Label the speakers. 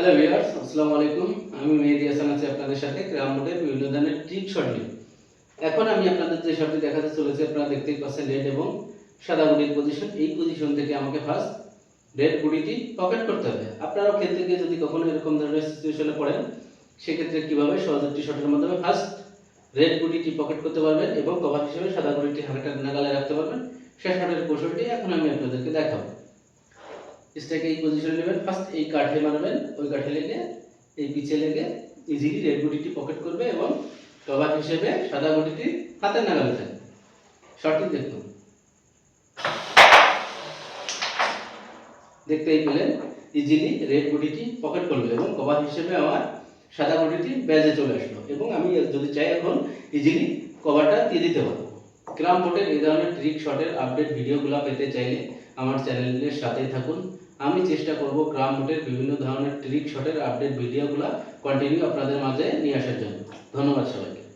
Speaker 1: Hello viewers আসসালামু আলাইকুম। আমি মেহেদি হাসান আছি আপনাদের সাথে ক্রাম মোডের বিভিন্ন ধরনের ট্রিক শট নিয়ে। এখন আমি আপনাদের যে শটটি দেখাতে চলেছি, আপনারা দেখতেই পাচ্ছেন রেড এবং সাদা গুটির পজিশন এই পজিশন থেকে আমাকে ফার্স্ট রেড গুটিটি পকেট করতে হবে। আপনারাও খেলতে গিয়ে যদি কখনো এরকম ধরনের সিচুয়েশনে পড়েন, সেক্ষেত্রে কীভাবে সহজ একটি শটের মাধ্যমে ফার্স্ট রেড গুটিটি পকেট করতে পারবেন এবং কভার হিসেবে সাদা গুটিটি হাঁটাটা নাগালে রাখতে পারবেন। সে শটের কৌশলটি এখন আমি আপনাদেরকে দেখাবো। স্ট্রাইকে এই পজিশনে নেবেন। ফার্স্ট এই কাঠে মারবেন ওই কাঠে লেগে, এই পিছে লেগে ইজিলি রেড গুটিটি পকেট করবে এবং কভার হিসেবে সাদা গুটিটি হাতের নাগালে থাকবে। শটটি দেখুন। দেখতেই পেলেন ইজিলি রেড গুটিটি পকেট করল এবং কভার হিসেবে আমার সাদা গুটিটি ব্যাজে চলে আসলো। এবং আমি যদি চাই এখন ইজিলি কভারটা দিয়ে দিতে পারব। ক্রাম বোর্ডের এই ধরনের ট্রিক শটের আপডেট ভিডিওগুলো পেতে চাইলে আমার চ্যানেলের সাথেই থাকুন। আমি চেষ্টা করব গ্রাম রুটের বিভিন্ন ধরনের ট্রিক শটের আপডেট ভিডিওগুলো কন্টিনিউ আপনাদের মাঝে নিয়ে আসার জন্য। ধন্যবাদ সবাইকে।